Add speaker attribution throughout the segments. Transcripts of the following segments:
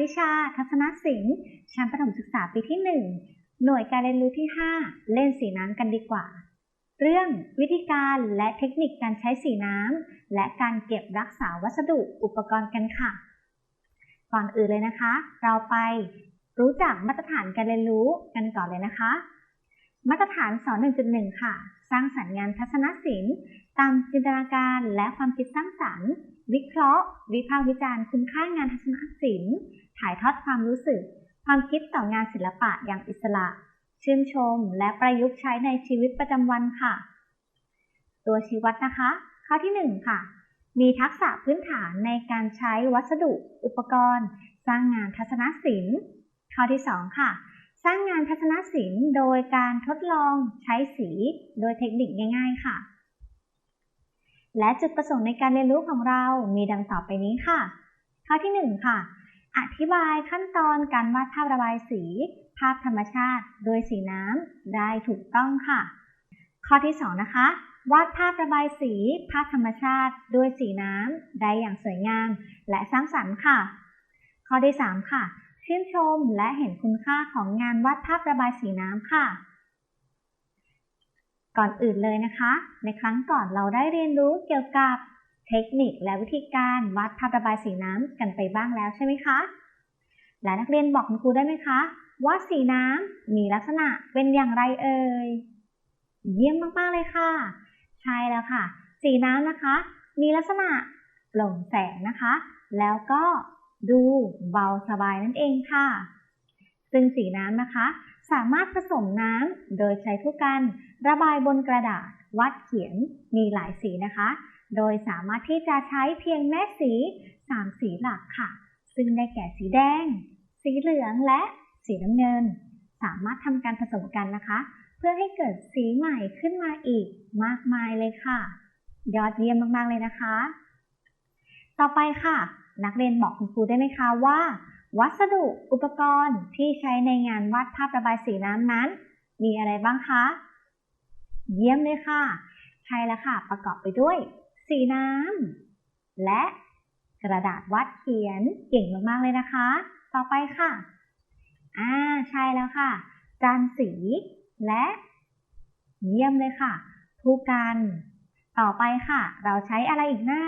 Speaker 1: พบกับรายวิชา ทัศนศิลป์ ชั้นประถมศึกษาปีที่ 1 หน่วยการเรียนรู้ที่ 5 เล่นสีน้ำกันดีกว่า เรื่องวิธีการและเทคนิคการใช้สีน้ำ และการเก็บรักษาวัสดุอุปกรณ์กันค่ะ ก่อนอื่นเลยนะคะ เราไปรู้จักมาตรฐานการเรียนรู้กันก่อนเลยนะคะ มาตรฐานสอน1.1 ค่ะ สร้างสรรค์งานทัศนศิลป์ ตามจินตนาการและความคิดสร้างสรรค์วิเคราะห์ วิพากษ์วิจารณ์คุณค่างานทัศนศิลป์ ถ่ายทอดความรู้สึก ความคิดต่องานศิลปะอย่างอิสระ ชื่นชม และประยุกต์ใช้ในชีวิตประจำวันค่ะ ตัวชี้วัดนะคะ ข้อที่ 1 ค่ะ มีทักษะพื้นฐานในการใช้วัสดุ อุปกรณ์ สร้างงานทัศนศิลป์ ข้อที่ 2 ค่ะ สร้างงานทัศนศิลป์ โดยการทดลองใช้สี โดยเทคนิคง่าย ๆ ค่ะและจุดประสงค์ในการเรียนรู้ของเรามีดังต่อไปนี้ค่ะ ข้อที่ 1 ค่ะ อธิบายขั้นตอนการวาดภาพระบายสี ภาพธรรมชาติ โดยสีน้ำได้ถูกต้องค่ะ ข้อที่ 2 นะคะ วาดภาพระบายสี ภาพธรรมชาติด้วยสีน้ำได้อย่างสวยงาม และสร้างสรรค์ค่ะ ข้อที่ 3 ค่ะ ชื่นชมและเห็นคุณค่าของงานวาดภาพระบายสีน้ำค่ะ ก่อนอื่นเลยนะคะ ในครั้งก่อนเราได้เรียนรู้เกี่ยวกับ เทคนิคและวิธีการวาดภาพระบายสีน้ำกันไปบ้างแล้วใช่ไหมคะ และนักเรียนบอกคุณครูได้ไหมคะ ว่าสีน้ำมีลักษณะเป็นอย่างไรเอ่ย เยี่ยมมากๆเลยค่ะ ใช่แล้วค่ะ สีน้ำนะคะ มีลักษณะโปร่งแสงนะคะ แล้วก็ดูเบาสบายนั่นเองค่ะ ซึ่งสีน้ำนะคะ สามารถผสมน้ำโดยใช้ผู้กัน ระบายบนกระดาษ วาดเขียนมีหลายสีนะคะ โดยสามารถที่จะใช้เพียงแม่สี 3 สีหลักค่ะ ซึ่งได้แก่สีแดง สีเหลืองและสีน้ำเงิน สามารถทำการผสมกันนะคะ เพื่อให้เกิดสีใหม่ขึ้นมาอีกมากมายเลยค่ะ ยอดเยี่ยมมากๆเลยนะคะ ต่อไปค่ะ นักเรียนบอกคุณครูได้ไหมคะว่า วัสดุอุปกรณ์ที่ใช้ในงานวาดภาพระบายสีน้ำนั้น มีอะไรบ้างคะ เยี่ยมเลยค่ะ ใช่แล้วค่ะ ประกอบไปด้วย สีน้ำ และกระดาษวาดเขียนเก่งมาก ๆ เลยนะคะ ต่อไปค่ะ อ่า ใช่แล้วค่ะ จานสีและเยี่ยมเลยค่ะผู้กัน ต่อไปค่ะ เราใช้อะไรอีกนะ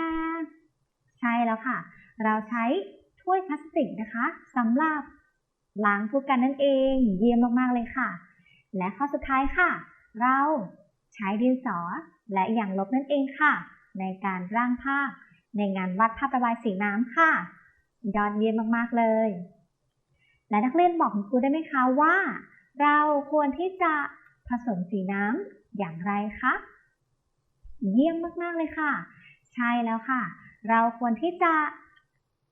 Speaker 1: ใช่แล้วค่ะ เราใช้ถ้วยพลาสติกนะคะสำหรับล้างผู้กันนั่นเอง เยี่ยมมาก ๆ เลยค่ะ และข้อสุดท้ายค่ะ เราใช้ดินสอและอย่างลบนั่นเองค่ะ ในการร่างภาพ ในงานวาดภาพระบายสีน้ำค่ะ ยอดเยี่ยมมากๆเลย และนักเรียนบอกคุณครูได้ไหมคะว่า เราควรที่จะผสมสีน้ำอย่างไรคะ เยี่ยมมากๆเลยค่ะ ใช่แล้วค่ะ เราควรที่จะ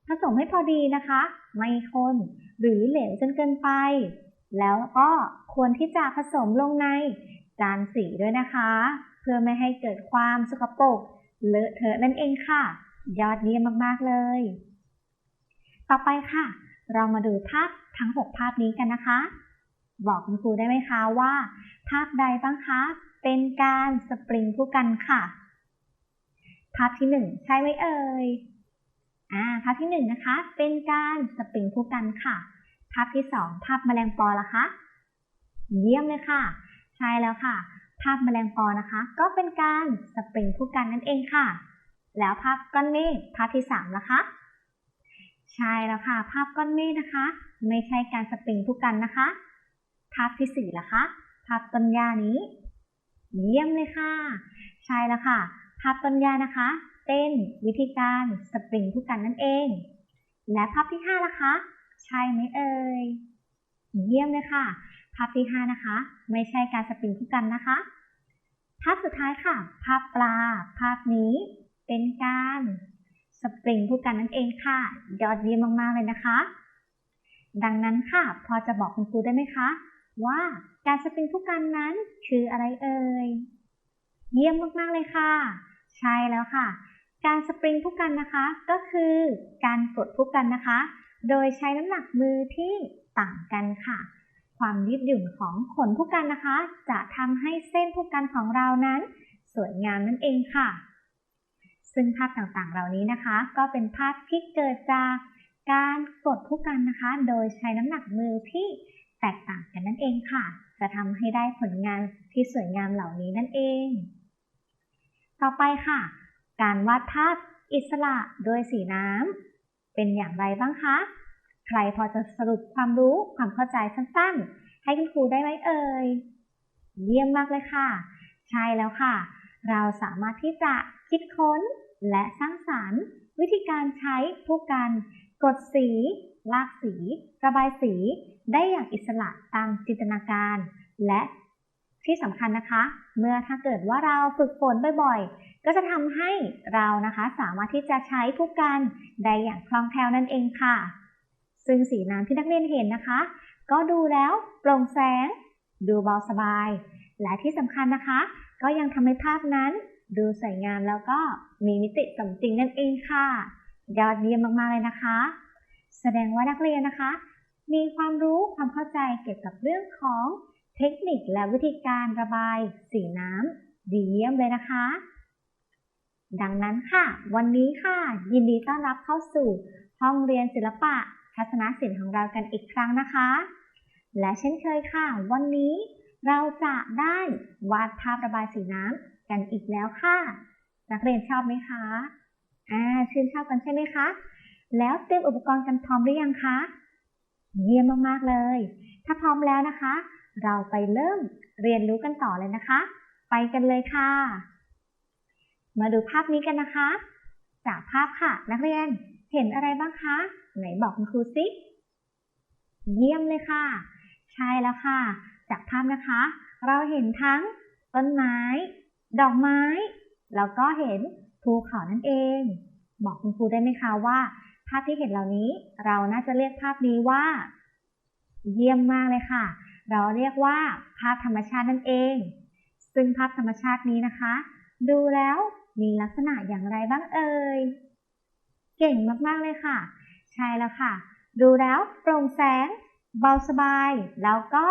Speaker 1: ผสมให้พอดีนะคะ ไม่ข้นหรือเหลวจนเกินไป แล้วก็ควรที่จะผสมลงในจานสีด้วยนะคะ เพื่อไม่ให้เกิดความสกปรก เลอะเทอะนั่นเองค่ะ ยอดเยี่ยมมากๆเลย ต่อไปค่ะ เรามาดูภาพทั้ง 6 ภาพนี้กันนะคะ บอกคุณครูได้ไหมคะว่า ภาพใดบ้างคะ เป็นการสปริงคู่กันค่ะ ภาพที่ 1 ใช่ไหมเอ่ยอ่าภาพที่1นนะคะ เป็นการสปริงคู่กันค่ะ ภาพที่ 2 ภาพแมลงปอละคะ เยี่ยมเลยค่ะ ใช่แล้วค่ะ ภาพแมลงปอนะคะ ก็เป็นการสปริงคู่กันนั่นเองค่ะ แล้วภาพก้อนเมฆภาพที่3นะคะ ใช่แล้วค่ะ ภาพก้อนเมฆนะคะ ไม่ใช่การสปริงคู่กันนะคะ ภาพที่4ล่ะคะ ภาพต้นหญ้านี้ เยี่ยมเลยค่ะ ใช่แล้วค่ะ ภาพต้นหญ้านะคะ เป็นวิธีการสปริงคู่กันนั่นเอง และภาพที่5ล่ะคะ ใช่ไหมเอ่ย เยี่ยมเลยค่ะาพที่ 5 นะคะ ไม่ใช่การสปริงคู่กันนะคะ ภาพสุดท้ายค่ะ ภาพปลา ภาพนี้เป็นการสปริงคู่กันนั่นเองค่ะ ยอดเยี่ยมมากๆเลยนะคะ ดังนั้นค่ะ พอจะบอกคุณครูได้ไหมคะ ว่าการสปริงคู่กันนั้นคืออะไรเอ่ย เยี่ยมมากๆเลยค่ะ ใช่แล้วค่ะ การสปริงคู่กันนะคะ ก็คือการกดคู่กันนะคะ โดยใช้น้ำหนักมือที่ต่างกันค่ะ ความยืดหยุ่นของขนผู้กันนะคะ จะทำให้เส้นผู้กันของเรานั้น สวยงามนั่นเองค่ะ ซึ่งภาพต่างๆ เหล่านี้นะคะ ก็เป็นภาพที่เกิดจากการกดผู้กันนะคะ โดยใช้น้ำหนักมือที่แตกต่างกันนั่นเองค่ะ จะทำให้ได้ผลงานที่สวยงามเหล่านี้นั่นเอง ต่อไปค่ะ การวาดภาพอิสระโดยสีน้ำเป็นอย่างไรบ้างคะ ใครพอจะสรุปความรู้ความเข้าใจสั้นๆ ให้คุณครูได้ไหมเอ่ย เยี่ยมมากเลยค่ะ ใช่แล้วค่ะ เราสามารถที่จะคิดค้นและสร้างสารรค์ วิธีการใช้ผู้กัน กดสี ลากสี ระบายสี ได้อย่างอิสระตามจินตนาการ และที่สำคัญนะคะ เมื่อถ้าเกิดว่าเราฝึกฝนบ่อยๆ ก็จะทำให้เรานะคะสามารถที่จะใช้ผู้กันได้อย่างคล่องแคล่วนั่นเองค่ะ ซึ่งสีน้ำที่นักเรียนเห็นนะคะ ก็ดูแล้วโปร่งแสง ดูเบาสบาย และที่สำคัญนะคะ ก็ยังทำให้ภาพนั้น ดูสวยงามแล้วก็มีมิติสมจริงนั่นเองค่ะ ยอดเยี่ยมมากๆเลยนะคะ แสดงว่านักเรียนนะคะ มีความรู้ความเข้าใจเกี่ยวกับเรื่องของเทคนิคและวิธีการระบายสีน้ำดีเยี่ยมเลยนะคะ ดังนั้นค่ะ วันนี้ค่ะ ยินดีต้อนรับเข้าสู่ห้องเรียนศิลปะ ทัศนศิลป์ของเรากันอีกครั้งนะคะ และเช่นเคยค่ะ วันนี้เราจะได้วาดภาพระบายสีน้ำกันอีกแล้วค่ะ นักเรียนชอบไหมคะอ่าชื่นชอบกันใช่ไหมคะ แล้วเตรียมอุปกรณ์กันพร้อมหรือยังคะ เยี่ยมมากๆเลย ถ้าพร้อมแล้วนะคะ เราไปเริ่มเรียนรู้กันต่อเลยนะคะ ไปกันเลยค่ะ มาดูภาพนี้กันนะคะ จากภาพค่ะ นักเรียนเห็นอะไรบ้างคะ ไหนบอกคุณครูสิเยี่ยมเลยค่ะ ใช่แล้วค่ะ จากภาพนะคะ เราเห็นทั้งต้นไม้ ดอกไม้ แล้วก็เห็นภูเขานั่นเอง บอกคุณครูได้ไหมคะว่า ภาพที่เห็นเหล่านี้ เราน่าจะเรียกภาพนี้ว่า เยี่ยมมากเลยค่ะ เราเรียกว่า ภาพธรรมชาตินั่นเอง ซึ่งภาพธรรมชาตินี้นะคะ ดูแล้วมีลักษณะอย่างไรบ้างเอ่ย เก่งมากๆเลยค่ะ ใช่แล้วค่ะ ดูแล้วโปร่งแสง เบาสบาย แล้วก็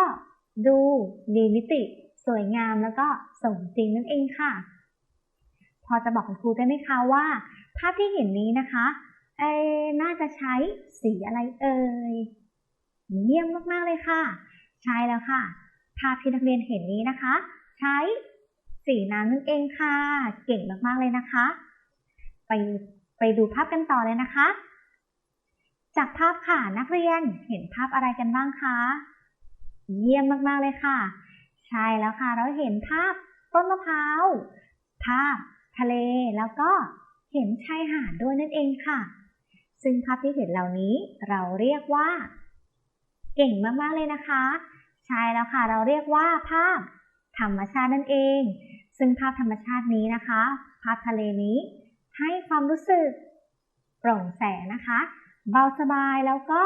Speaker 1: ดูมีมิติ สวยงามแล้วก็สมจริงนั่นเองค่ะ พอจะบอกคุณครูได้ไหมคะว่า ภาพที่เห็นนี้นะคะเออน่าจะใช้สีอะไรเอ่ยเยี่ยมมากๆเลยค่ะ ใช่แล้วค่ะ ภาพที่นักเรียนเห็นนี้นะคะ ใช้สีน้ำนั่นเองค่ะ เก่งมากๆเลยนะคะ ไปไปดูภาพกันต่อเลยนะคะ จากภาพค่ะนักเรียนเห็นภาพอะไรกันบ้างคะ เยี่ยมมากๆเลยค่ะ ใช่แล้วค่ะ เราเห็นภาพต้นมะพร้าว ภาพ ทะเล แล้วก็เห็นชายหาดด้วยนั่นเองค่ะ ซึ่งภาพที่เห็นเหล่านี้เราเรียกว่า เก่งมากๆเลยนะคะ ใช่แล้วค่ะ เราเรียกว่าภาพ ธรรมชาตินั่นเอง ซึ่งภาพธรรมชาตินี้นะคะ ภาพทะเลนี้ ให้ความรู้สึกโปร่งแสงนะคะ เบาสบายแล้วก็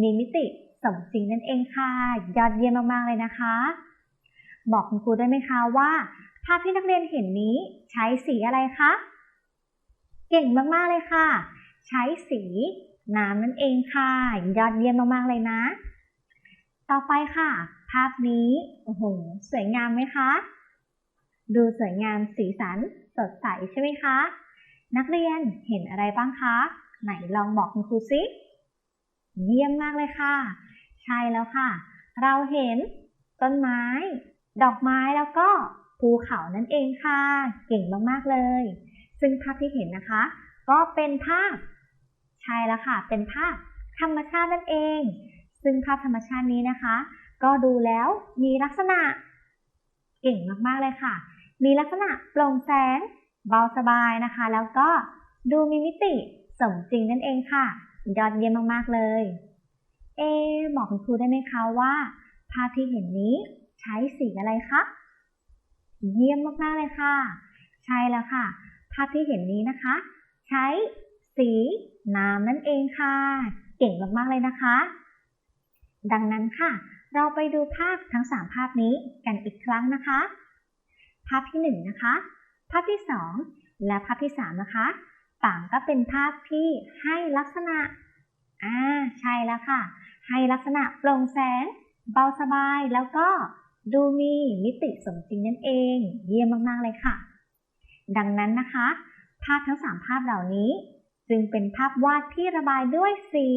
Speaker 1: มีมิติสมจริงนั่นเองค่ะ ยอดเยี่ยมมากๆเลยนะคะ บอกคุณครูได้ไหมคะว่าภาพที่นักเรียนเห็นนี้ใช้สีอะไรคะ เก่งมากๆเลยค่ะ ใช้สีน้ำนั่นเองค่ะ ยอดเยี่ยมมากๆเลยนะ ต่อไปค่ะ ภาพนี้โอ้โหสวยงามไหมคะ ดูสวยงามสีสันสดใสใช่ไหมคะ นักเรียนเห็นอะไรบ้างคะ ไหนลองบอกคุณครูซิเยี่ยมมากเลยค่ะ ใช่แล้วค่ะ เราเห็นต้นไม้ ดอกไม้แล้วก็ภูเขานั่นเองค่ะ เก่งมากๆเลย ซึ่งภาพที่เห็นนะคะ ก็เป็นภาพ ใช่แล้วค่ะ เป็นภาพธรรมชาตินั่นเอง ซึ่งภาพธรรมชาตินี้นะคะ ก็ดูแล้วมีลักษณะ เก่งมากๆเลยค่ะ มีลักษณะโปร่งแสง เบาสบายนะคะ แล้วก็ดูมีมิติ สมจริงนั่นเองค่ะ ยอดเยี่ยมมากๆเลย เอ บอกคุณครูได้ไหมคะว่าภาพที่เห็นนี้ใช้สีอะไรคะ เยี่ยมมากๆเลยค่ะ ใช่แล้วค่ะ ภาพที่เห็นนี้นะคะ ใช้สีน้ำนั่นเองค่ะ เก่งมากๆเลยนะคะ ดังนั้นค่ะ เราไปดูภาพทั้ง 3 ภาพนี้กันอีกครั้งนะคะ ภาพที่ 1 นะคะ ภาพที่ 2 และภาพที่ 3 นะคะ ต่างก็เป็นภาพที่ให้ลักษณะ อ่า ใช่แล้วค่ะ ให้ลักษณะโปร่งแสง เบาสบาย แล้วก็ดูมีมิติสมจริงนั่นเอง เยี่ยมมาก ๆ เลยค่ะ ดังนั้นนะคะ ภาพทั้ง 3 ภาพเหล่านี้ จึงเป็นภาพวาดที่ระบายด้วยสี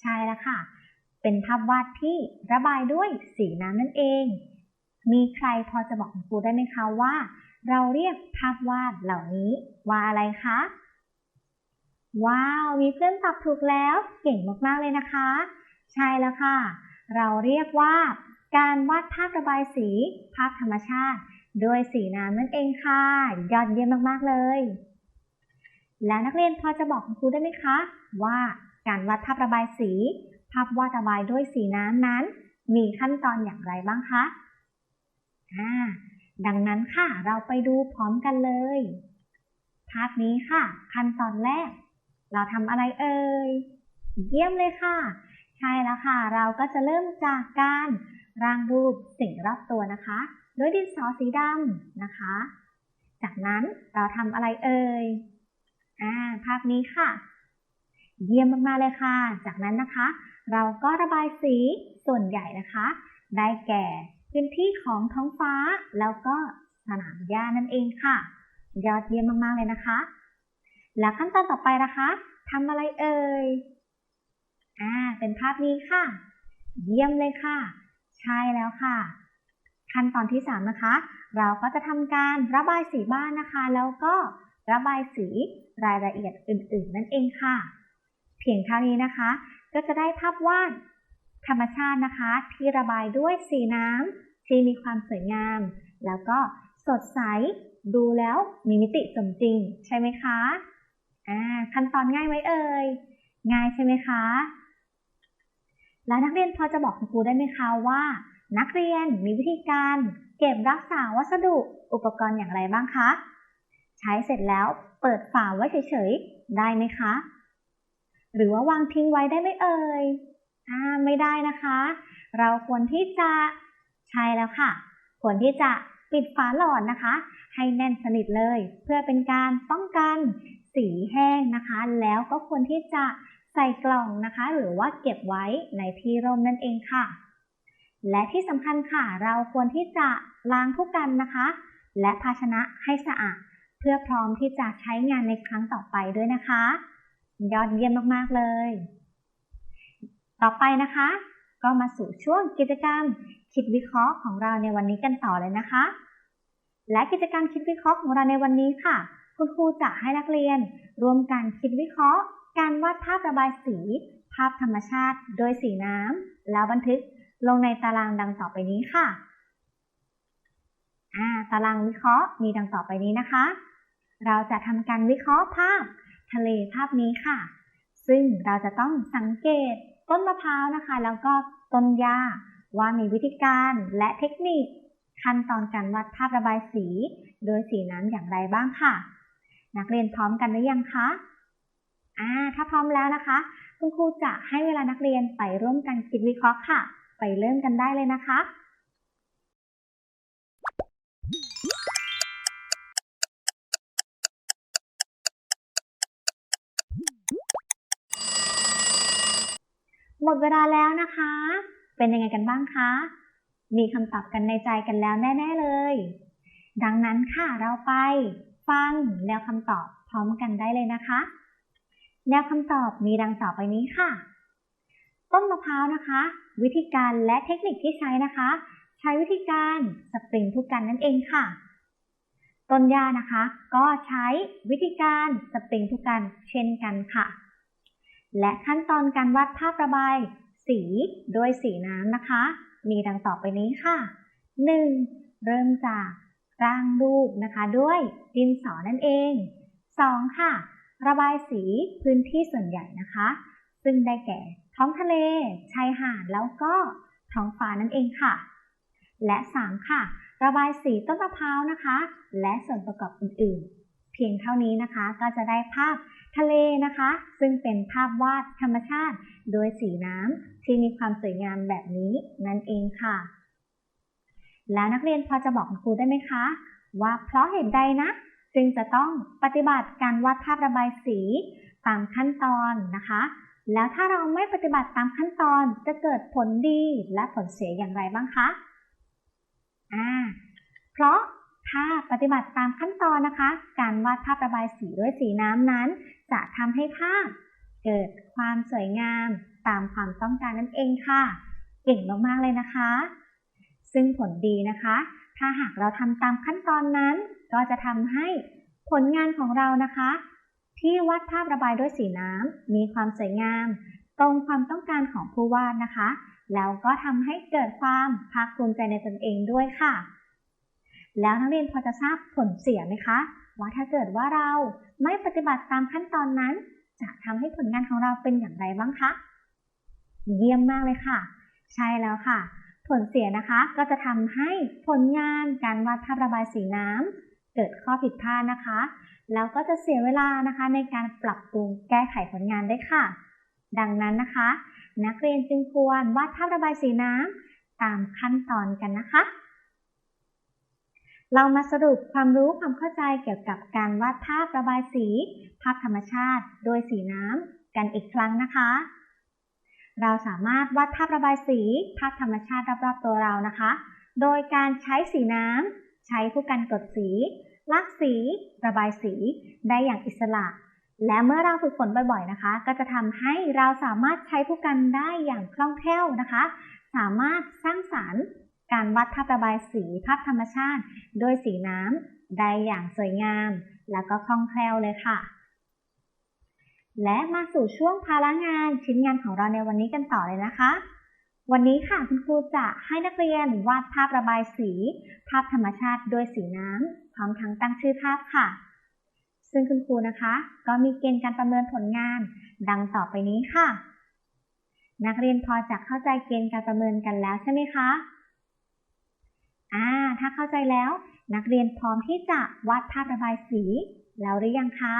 Speaker 1: ใช่แล้วค่ะ เป็นภาพวาดที่ระบายด้วยสีน้ำนั่นเอง มีใครพอจะบอกคุณครูได้ไหมคะว่า เราเรียกภาพวาดเหล่านี้ว่าอะไรคะ ว้าว มีเพื่อนตอบถูกแล้ว เก่งมาก ๆ เลยนะคะ ใช่แล้วค่ะ เราเรียกว่า การวาดภาพระบายสี ภาพธรรมชาติด้วยสีน้ำนั่นเองค่ะ ยอดเยี่ยมมาก ๆ เลย แล้วนักเรียนพอจะบอกคุณครูได้ไหมคะ ว่าการวาดภาพระบายสี ภาพวาดระบายด้วยสีน้ำนั้น มีขั้นตอนอย่างไรบ้างคะ อ่า ดังนั้นค่ะ เราไปดูพร้อมกันเลย ภาพนี้ค่ะ ขั้นตอนแรก เราทำอะไรเอ่ย เยี่ยมเลยค่ะ ใช่แล้วค่ะ เราก็จะเริ่มจากการร่างรูปสิ่งรอบตัวนะคะ ด้วยดินสอสีดำนะคะ จากนั้นเราทำอะไรเอ่ย อ่า ภาพนี้ค่ะ เยี่ยมมากๆเลยค่ะ จากนั้นนะคะ เราก็ระบายสีส่วนใหญ่นะคะ ได้แก่ พื้นที่ของท้องฟ้า แล้วก็สนามหญ้านั่นเองค่ะ ยอดเยี่ยมมากๆเลยนะคะ แล้วขั้นตอนต่อไปนะคะทำอะไรเอ่ย อ่า เป็นภาพนี้ค่ะ เยี่ยมเลยค่ะ ใช่แล้วค่ะ ขั้นตอนที่ 3 นะคะ เราก็จะทำการระบายสีบ้านนะคะ แล้วก็ระบายสีรายละเอียดอื่น ๆ นั่นเองค่ะ เพียงเท่านี้นะคะ ก็จะได้ภาพวาดธรรมชาตินะคะ ที่ระบายด้วยสีน้ำ ที่มีความสวยงาม แล้วก็สดใสดูแล้วมีมิติสมจริง ใช่ไหมคะอ่าขั้นตอนง่ายไหมเอ่ยง่ายใช่ไหมคะ แล้วนักเรียนพอจะบอกคุณครูได้ไหมคะว่า นักเรียนมีวิธีการเก็บรักษาวัสดุอุปกรณ์อย่างไรบ้างคะ ใช้เสร็จแล้วเปิดฝาไว้เฉยๆได้ไหมคะ หรือว่าวางทิ้งไว้ได้ไหมเอ่ยอ่าไม่ได้นะคะ เราควรที่จะ ใช่แล้วค่ะ ควรที่จะปิดฝาหลอดนะคะ ให้แน่นสนิทเลย เพื่อเป็นการป้องกันสีแห้งนะคะ แล้วก็ควรที่จะใส่กล่องนะคะ หรือว่าเก็บไว้ในที่ร่มนั่นเองค่ะ และที่สำคัญค่ะ เราควรที่จะล้างทุกกันนะคะ และภาชนะให้สะอาด เพื่อพร้อมที่จะใช้งานในครั้งต่อไปด้วยนะคะ ยอดเยี่ยมมากๆเลย ต่อไปนะคะ ก็มาสู่ช่วงกิจกรรมคิดวิเคราะห์ของเราในวันนี้กันต่อเลยนะคะ และกิจกรรมคิดวิเคราะห์ของเราในวันนี้ค่ะ คุณครูจะให้นักเรียนร่วมกันคิดวิเคราะห์ การวาดภาพระบายสี ภาพธรรมชาติ โดยสีน้ำแล้วบันทึกลงในตารางดังต่อไปนี้ค่ะาตารางวิเคราะห์มีดังต่อไปนี้นะคะ เราจะทำการวิเคราะห์ภาพทะเลภาพนี้ค่ะ ซึ่งเราจะต้องสังเกต ต้นมะพร้าวนะคะ แล้วก็ต้นหญ้าว่ามีวิธีการและเทคนิคขั้นตอนการวาดภาพระบายสี โดยสีน้ำอย่างไรบ้างค่ะ นักเรียนพร้อมกันหรือยังคะอ่าถ้าพร้อมแล้วนะคะ คุณครูจะให้เวลานักเรียนไปร่วมกันคิดวิเคราะห์ค่ะ ไปเริ่มกันได้เลยนะคะ หมดเวลาแล้วนะคะ เป็นยังไงกันบ้างคะ มีคำตอบกันในใจกันแล้วแน่ ๆ เลย ดังนั้นค่ะเราไป ฟังแนวคำตอบพร้อมกันได้เลยนะคะแนวคำตอบมีดังต่อไปนี้ค่ะ ต้นมะพร้าวนะคะ วิธีการและเทคนิคที่ใช้นะคะ ใช้วิธีการสปริงทุกกันนั่นเองค่ะ ต้นหญ้านะคะ ก็ใช้วิธีการสปริงทุกกันเช่นกันค่ะ และขั้นตอนการวาดภาพระบาย สีโดยสีน้ำนะคะ มีดังต่อไปนี้ค่ะ 1. เริ่มจากร่างรูปนะคะด้วยดินสอนั่นเอง 2. ค่ะ ระบายสีพื้นที่ส่วนใหญ่นะคะ ซึ่งได้แก่ท้องทะเล ชายหาดแล้วก็ท้องฟ้านั่นเองค่ะ และ 3. ค่ะ ระบายสีต้นมะพร้าวนะคะ และส่วนประกอบอื่นๆ เพียงเท่านี้นะคะก็จะได้ภาพ ทะเลนะคะ ซึ่งเป็นภาพวาดธรรมชาติ โดยสีน้ำที่มีความสวยงามแบบนี้นั่นเองค่ะ แล้วนักเรียนพอจะบอกคุณครูได้ไหมคะ ว่าเพราะเหตุใดนะ จึงจะต้องปฏิบัติการวาดภาพระบายสีตามขั้นตอนนะคะ แล้วถ้าเราไม่ปฏิบัติตามขั้นตอนจะเกิดผลดีและผลเสียอย่างไรบ้างคะอ่าเพราะ ถ้าปฏิบัติตามขั้นตอนนะคะ การวาดภาพระบายสีด้วยสีน้ำนั้น จะทำให้ภาพเกิดความสวยงามตามความต้องการนั่นเองค่ะ เก่งมากๆเลยนะคะ ซึ่งผลดีนะคะ ถ้าหากเราทำตามขั้นตอนนั้น ก็จะทำให้ผลงานของเรานะคะ ที่วาดภาพระบายด้วยสีน้ำมีความสวยงาม ตรงความต้องการของผู้วาดนะคะ แล้วก็ทำให้เกิดความภาคภูมิใจในตนเองด้วยค่ะ แล้วนักเรียนพอจะทราบผลเสียไหมคะ ว่าถ้าเกิดว่าเราไม่ปฏิบัติตามขั้นตอนนั้น จะทำให้ผลงานของเราเป็นอย่างไรบ้างคะ เยี่ยมมากเลยค่ะ ใช่แล้วค่ะ ผลเสียนะคะก็จะทำให้ผลงานการวาดภาพระบายสีน้ำเกิดข้อผิดพลาดนะคะ แล้วก็จะเสียเวลานะคะในการปรับปรุงแก้ไขผลงานได้ค่ะ ดังนั้นนะคะ นักเรียนจึงควรวาดภาพระบายสีน้ำตามขั้นตอนกันนะคะ เรามาสรุปความรู้ความเข้าใจเกี่ยวกับการวาดภาพระบายสี ภาพธรรมชาติ โดยสีน้ำกันอีกครั้งนะคะ เราสามารถวาดภาพระบายสี ภาพธรรมชาติรอบๆตัวเรานะคะ โดยการใช้สีน้ำใช้ผู้กันกดสีลากสี ระบายสี ได้อย่างอิสระ และเมื่อเราฝึกฝนบ่อยๆนะคะ ก็จะทำให้เราสามารถใช้ผู้กันได้อย่างคล่องแคล่วนะคะ สามารถสร้างสารรค์ การวาดภาพระบายสีภาพธรรมชาติโดยสีน้ำได้อย่างสวยงาม แล้วก็คล่องแคล่วเลยค่ะ และมาสู่ช่วงภาระงานชิ้นงานของเราในวันนี้กันต่อเลยนะคะ วันนี้ค่ะคุณครูจะให้นักเรียนวาดภาพระบายสี ภาพธรรมชาติโดยสีน้ำพร้อมทั้งตั้งชื่อภาพค่ะ ซึ่งคุณครูนะคะ ก็มีเกณฑ์การประเมินผลงาน ดังต่อไปนี้ค่ะ นักเรียนพอจะเข้าใจเกณฑ์การประเมินกันแล้วใช่ไหมคะ อ่า ถ้าเข้าใจแล้ว นักเรียนพร้อมที่จะวาดภาพระบายสี แล้วหรือยังคะ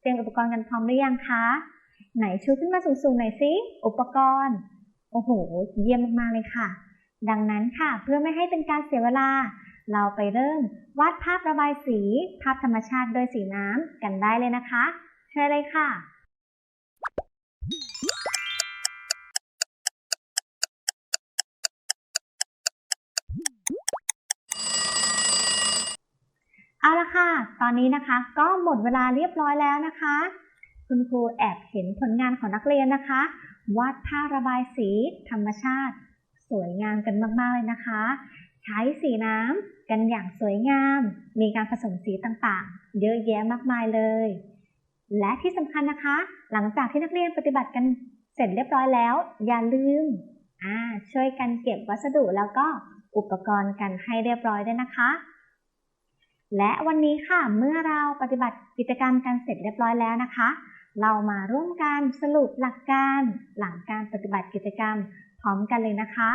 Speaker 1: เตรียมอุปกรณ์กันพร้อมหรือยังคะ ไหนชูขึ้นมาสูงๆหน่อยสิ อุปกรณ์ โอ้โห เยี่ยมมากๆเลยค่ะ ดังนั้นค่ะ เพื่อไม่ให้เป็นการเสียเวลา เราไปเริ่มวาดภาพระบายสี ภาพธรรมชาติโดยสีน้ำกันได้เลยนะคะ เชิญเลยค่ะ เอาละค่ะ ตอนนี้นะคะก็หมดเวลาเรียบร้อยแล้วนะคะ คุณครูแอบเห็นผลงานของนักเรียนนะคะ วาดภาพระบายสีธรรมชาติ สวยงามกันมากๆเลยนะคะ ใช้สีน้ำกันอย่างสวยงาม มีการผสมสีต่างๆ เยอะแยะมากมายเลย และที่สำคัญนะคะ หลังจากที่นักเรียนปฏิบัติกันเสร็จเรียบร้อยแล้ว อย่าลืมอ่าช่วยกันเก็บวัสดุแล้วก็อุปกรณ์กันให้เรียบร้อยด้วยนะคะ และวันนี้ค่ะเมื่อเราปฏิบัติกิจกรรมกันเสร็จเรียบร้อยแล้วนะคะ เรามาร่วมกันสรุปหลักการหลังการปฏิบัติกิจกรรมพร้อมกันเลยนะคะ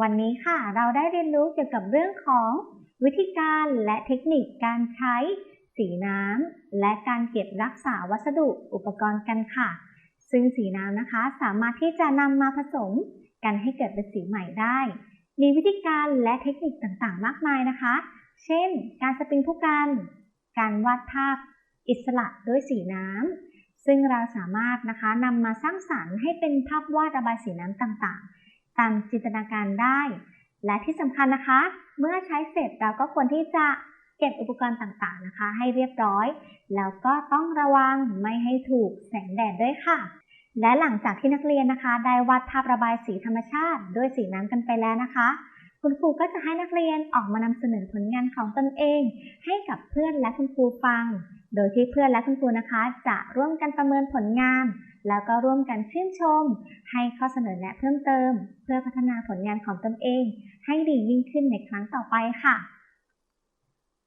Speaker 1: วันนี้ค่ะเราได้เรียนรู้เกี่ยวกับเรื่องของวิธีการและเทคนิคการใช้สีน้ำและการเก็บรักษาวัสดุอุปกรณ์กันค่ะ ซึ่งสีน้ำนะคะสามารถที่จะนำมาผสมกันให้เกิดเป็นสีใหม่ได้ มีวิธีการและเทคนิคต่างๆ มากมายนะคะ เช่น การสปริงผู้กัน การวาดภาพอิสระด้วยสีน้ำ ซึ่งเราสามารถนะคะนำมาสร้างสรรค์ให้เป็นภาพวาดระบายสีน้ำต่างๆ ตามจินตนาการได้ และที่สำคัญนะคะ เมื่อใช้เสร็จเราก็ควรที่จะเก็บอุปกรณ์ต่างๆนะคะ ให้เรียบร้อย แล้วก็ต้องระวังไม่ให้ถูกแสงแดดด้วยค่ะ และหลังจากที่นักเรียนนะคะ ได้วาดภาพระบายสีธรรมชาติ ด้วยสีน้ำกันไปแล้วนะคะ คุณครูก็จะให้นักเรียนออกมานำเสนอผลงานของตนเอง ให้กับเพื่อนและคุณครูฟัง โดยที่เพื่อนและคุณครูนะคะ จะร่วมกันประเมินผลงาน แล้วก็ร่วมกันชื่นชม ให้ข้อเสนอแนะเพิ่มเติม เพื่อพัฒนาผลงานของตนเอง ให้ดียิ่งขึ้นในครั้งต่อไปค่ะ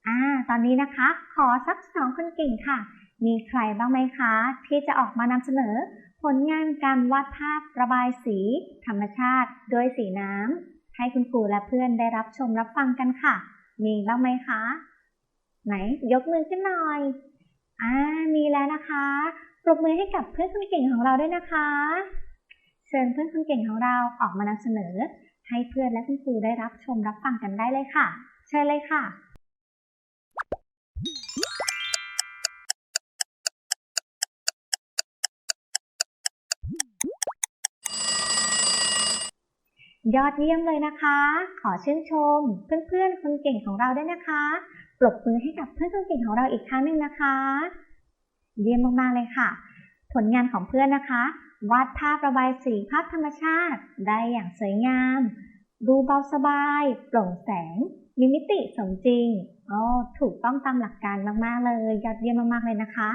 Speaker 1: อ่าตอนนี้นะคะ ขอสักสองคนเก่งค่ะ มีใครบ้างไหมคะ ที่จะออกมานำเสนอ ผลงานการวาดภาพระบายสี ธรรมชาติ ด้วยสีน้ำ ให้คุณครูและเพื่อนได้รับชมรับฟังกันค่ะ มีบ้างไหมคะ ไหนยกมือขึ้นหน่อย อ่า มีแล้วนะคะ ปรบมือให้กับเพื่อนคนเก่งของเราด้วยนะคะ เชิญเพื่อนคนเก่งของเราออกมานำเสนอ ให้เพื่อนและคุณครูได้รับชมรับฟังกันได้เลยค่ะ เชิญเลยค่ะ ยอดเยี่ยมเลยนะคะ ขอชื่นชม เพื่อนๆ คนเก่งของเราด้วยนะคะ ปรบมือให้กับเพื่อนคนเก่งของเราอีกครั้งหนึ่งนะคะ เยี่ยมมากๆเลยค่ะ ผลงานของเพื่อนนะคะ วาดภาพระบายสีภาพธรรมชาติ ได้อย่างสวยงาม ดูเบาสบาย โปร่งแสง มีมิติสมจริงอ๋อถูกต้องตามหลักการมากๆเลย ยอดเยี่ยมมากๆเลยนะคะ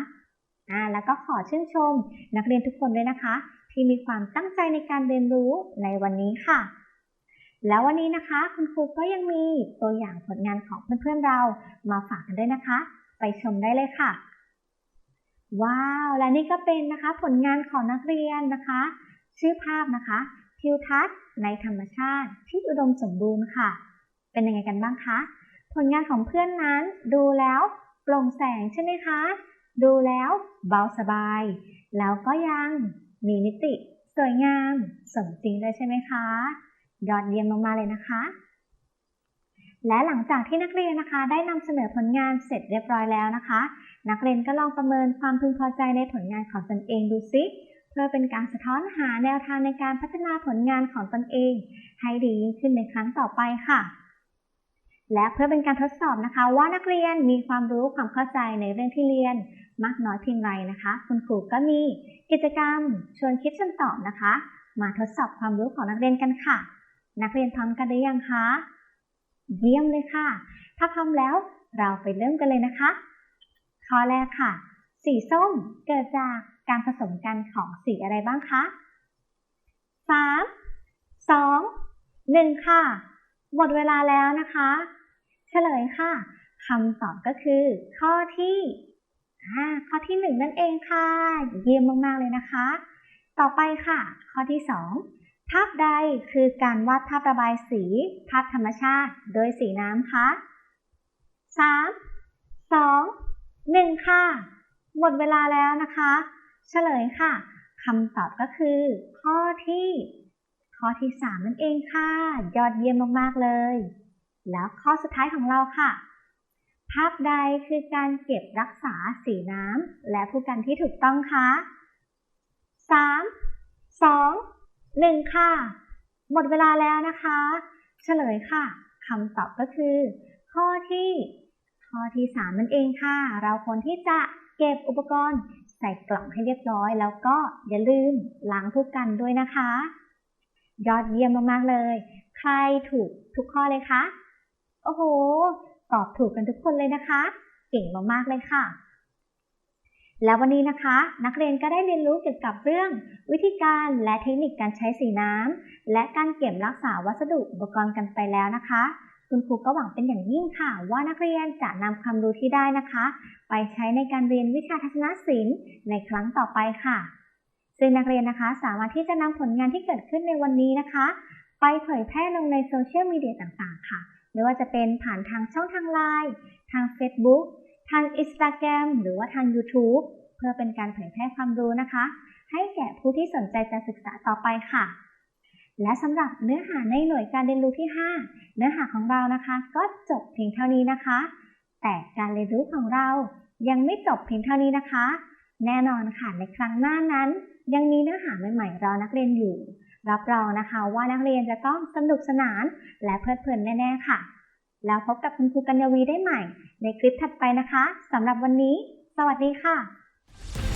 Speaker 1: อ่าแล้วก็ขอชื่นชม นักเรียนทุกคนด้วยนะคะที่มีความตั้งใจในการเรียนรู้ในวันนี้ค่ะ แล้ววันนี้นะคะ คุณครูก็ยังมีตัวอย่างผลงานของเพื่อนๆเรามาฝากกันด้วยนะคะ ไปชมได้เลยค่ะ ว้าว และนี่ก็เป็นนะคะผลงานของนักเรียนนะคะ ชื่อภาพนะคะ ทิวทัศน์ในธรรมชาติที่อุดมสมบูรณ์ค่ะ เป็นยังไงกันบ้างคะผลงานของเพื่อนนั้นดูแล้วโปร่งแสงใช่ไหมคะ ดูแล้วเบาสบาย แล้วก็ยัง มีมิติ สวยงาม สมจริงเลยใช่ไหมคะ ยอดเยี่ยมมากๆเลยนะคะ และหลังจากที่นักเรียนนะคะ ได้นำเสนอผลงานเสร็จเรียบร้อยแล้วนะคะ นักเรียนก็ลองประเมินความพึงพอใจในผลงานของตนเองดูซิเพื่อเป็นการสะท้อนหาแนวทางในการพัฒนาผลงานของตนเอง ให้ดียิ่งขึ้นในครั้งต่อไปค่ะ และเพื่อเป็นการทดสอบนะคะ ว่านักเรียนมีความรู้ความเข้าใจในเรื่องที่เรียน มากน้อยเพียงไรนะคะ คุณครูก็มีกิจกรรมชวนคิดชวนตอบนะคะ มาทดสอบความรู้ของนักเรียนกันค่ะ นักเรียนพร้อมกันหรือยังคะเยี่ยมเลยค่ะ ถ้าพร้อมแล้วเราไปเริ่มกันเลยนะคะ ข้อแรกค่ะ สีส้มเกิดจากการผสมกันของสีอะไรบ้างคะ3 2 1ค่ะ หมดเวลาแล้วนะคะ เฉลยค่ะคำตอบก็คือ ข้อที่ ข้อที่ 1 นั่นเองค่ะ เยี่ยมมาก ๆ เลยนะคะ ต่อไปค่ะ ข้อที่ 2 ภาพใดคือการวาดภาพระบายสี ภาพธรรมชาติ โดยสีน้ำคะ3 2 1 ค่ะ หมดเวลาแล้วนะคะ เฉลยค่ะคำตอบก็คือ ข้อที่ ข้อที่ 3 นั่นเองค่ะ ยอดเยี่ยมมาก ๆ เลย แล้วข้อสุดท้ายของเราค่ะ ภาพใดคือการเก็บรักษาสีน้ำและผู้กันที่ถูกต้องคะ 3 2 1 ค่ะ หมดเวลาแล้วนะคะ เฉลยค่ะคำตอบก็คือ ข้อที่ ข้อที่ 3 นั่นเองค่ะ เราควรที่จะเก็บอุปกรณ์ใส่กล่องให้เรียบร้อย แล้วก็อย่าลืมล้างผู้กันด้วยนะคะ ยอดเยี่ยมมากๆเลย ใครถูกทุกข้อเลยคะ โอ้โห ตอบถูกกันทุกคนเลยนะคะ เก่งมากๆเลยค่ะ แล้ววันนี้นะคะ นักเรียนก็ได้เรียนรู้เกี่ยวกับเรื่อง วิธีการและเทคนิคการใช้สีน้ำและการเก็บรักษาวัสดุอุปกรณ์กันไปแล้วนะคะ คุณครูก็หวังเป็นอย่างยิ่งค่ะ ว่านักเรียนจะนำความรู้ที่ได้นะคะ ไปใช้ในการเรียนวิชาทัศนศิลป์ในครั้งต่อไปค่ะซึ่งนักเรียนนะคะสามารถที่จะนำผลงานที่เกิดขึ้นในวันนี้นะคะ ไปเผยแพร่ลงในโซเชียลมีเดียต่างๆ ค่ะ ไม่ว่าจะเป็นผ่านทางช่องทางไลน์ทาง Facebook ทาง Instagram หรือว่าทาง YouTube เพื่อเป็นการเผยแพร่ความรู้นะคะ ให้แก่ผู้ที่สนใจจะศึกษาต่อไปค่ะ และสำหรับเนื้อหาในหน่วยการเรียนรู้ที่ 5 เนื้อหาของเรานะคะ ก็จบเพียงเท่านี้นะคะ แต่การเรียนรู้ของเรายังไม่จบเพียงเท่านี้นะคะ แน่นอนค่ะในครั้งหน้านั้น ยังมีเนื้อหาใหม่ๆรอนักเรียนอยู่ รับรองนะคะว่านักเรียนจะต้องสนุกสนานและเพลิดเพลินแน่ ๆ ค่ะ แล้วพบกับคุณครูกัญญวีได้ใหม่ ในคลิปถัดไปนะคะสำหรับวันนี้ สวัสดีค่ะ